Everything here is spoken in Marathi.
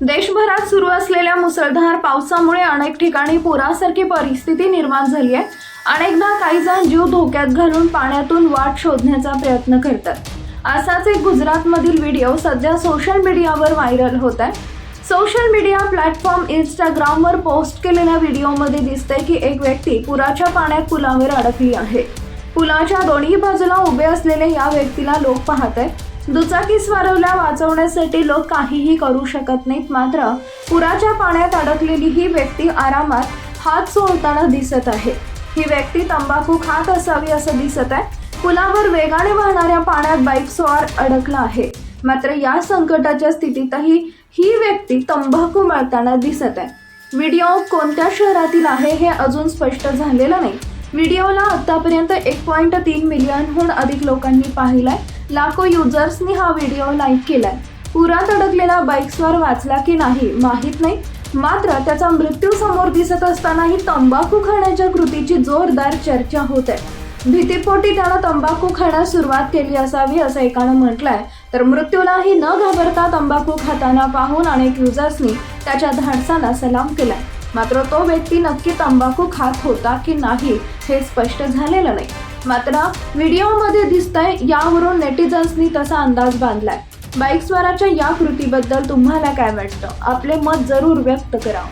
देशभरात सुरू असलेल्या मुसळधार पावसामुळे अनेक ठिकाणी पुरासारखी परिस्थिती निर्माण झाली आहे. अनेकदा काही जण जीव धोक्यात घालून पाण्यातून वाट शोधण्याचा प्रयत्न करतात. असाच एक गुजरातमधील व्हिडिओ सध्या सोशल मीडियावर व्हायरल होत आहे. सोशल मीडिया प्लॅटफॉर्म इंस्टाग्रामवर पोस्ट केलेल्या व्हिडिओमध्ये दिसतंय की एक व्यक्ती पुराच्या पाण्यात पुलावर अडकली आहे. पुलाच्या दोन्ही बाजूला उभे असलेले या व्यक्तीला लोक पाहत आहेत. दुचाकी स्वारवल्या वाचवण्यासाठी लोक काहीही करू शकत नाहीत मात्र पुराच्या पाण्यात अडकलेली ही व्यक्ती आरामात हात सोडताना दिसत आहे. ही व्यक्ती तंबाखू खात असावी असं दिसत आहे. पुलावर वेगाने वाहणाऱ्या पाण्यात बाईक स्वार अडकला आहे. मात्र या संकटाच्या स्थितीतही ही व्यक्ती तंबाखू मळताना दिसत आहे. व्हिडिओ कोणत्या शहरातील आहे हे अजून स्पष्ट झालेलं नाही. व्हिडिओला आतापर्यंत एक पॉईंट तीन मिलियनहून अधिक लोकांनी पाहिलाय. लाखो युजर्सनी हा व्हिडिओ लाईक केलाय. पुरात अडकलेला बाईक्सवर वाचला की नाही माहीत नाही. मात्र त्याचा मृत्यू समोर दिसत असतानाही तंबाखू खाण्याच्या कृतीची जोरदार चर्चा होत आहे. भीतीपोटी त्यानं तंबाखू खाण्यास सुरुवात केली असावी असं एकानं म्हटलंय. तर मृत्यूलाही न घाबरता तंबाखू खाताना पाहून अनेक युजर्सनी त्याच्या धाडसाला सलाम केलाय. मात्र तो व्यक्ती नक्की तंबाखू खात होता की नाही हे स्पष्ट झालेलं नाही. मात्र व्हिडिओमध्ये दिसतंय यावरून नेटिझन्सनी तसा अंदाज बांधलाय. बाईकस्वाराच्या या कृतीबद्दल तुम्हाला काय वाटतं? आपले मत जरूर व्यक्त करा.